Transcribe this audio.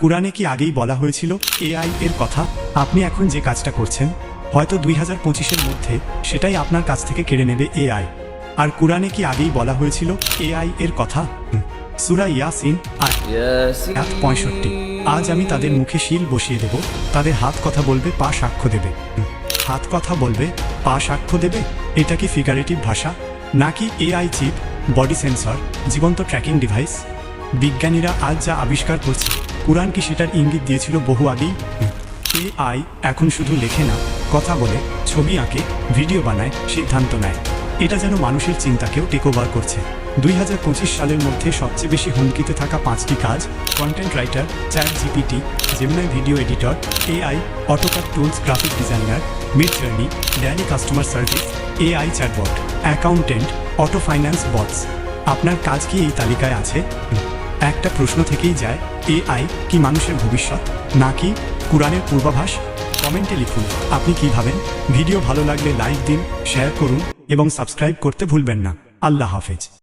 কোরআনে কি আগেই বলা হয়েছিল এআই এর কথা? আপনি এখন যে কাজটা করছেন, হয়তো দুই হাজার পঁচিশের মধ্যে সেটাই আপনার কাছ থেকে কেড়ে নেবে এআই। আর কোরআনে কি আগেই বলা হয়েছিল এআই এর কথা? সুরা ইয়াসিন আর পঁয়ষট্টি। আজ আমি তাদের মুখে শিল বসিয়ে দেব, তাদের হাত কথা বলবে, পা সাক্ষ্য দেবে। হাত কথা বলবে, পা সাক্ষ্য দেবে? এটা কি ফিগারেটিভ ভাষা? নাকি এআই চিপ বডি সেন্সর জীবন্ত ট্র্যাকিং ডিভাইস বিজ্ঞানীরা আজ যা আবিষ্কার করছে কোরআন কি সেটার ইঙ্গিত দিয়েছিল বহু আগেই? এআই এখন শুধু লেখে না, কথা বলে, ছবি আঁকে, ভিডিও বানায়, সিদ্ধান্ত নেয়। এটা যেন মানুষের চিন্তাকেও টেক ওভার করছে। দুই হাজার পঁচিশ সালের মধ্যে সবচেয়ে বেশি হুমকিতে থাকা পাঁচটি কাজ content writer ChatGPT Gemini video editor AI autocut tools graphic designer Midjourney Dalle customer service AI chatbot accountant auto finance bots আপনার কাজ কি এই তালিকায় আছে। একটা প্রশ্ন থেকেই যায়, এআই কি মানুষের ভবিষ্যৎ? নাকি কোরআনের পূর্বাভাস? কমেন্টে লিখুন। আপনি কি ভাবেন? ভিডিও ভালো লাগলে লাইক দিন, শেয়ার করুন এবং সাবস্ক্রাইব করতে ভুলবেন না। আল্লাহ হাফেজ।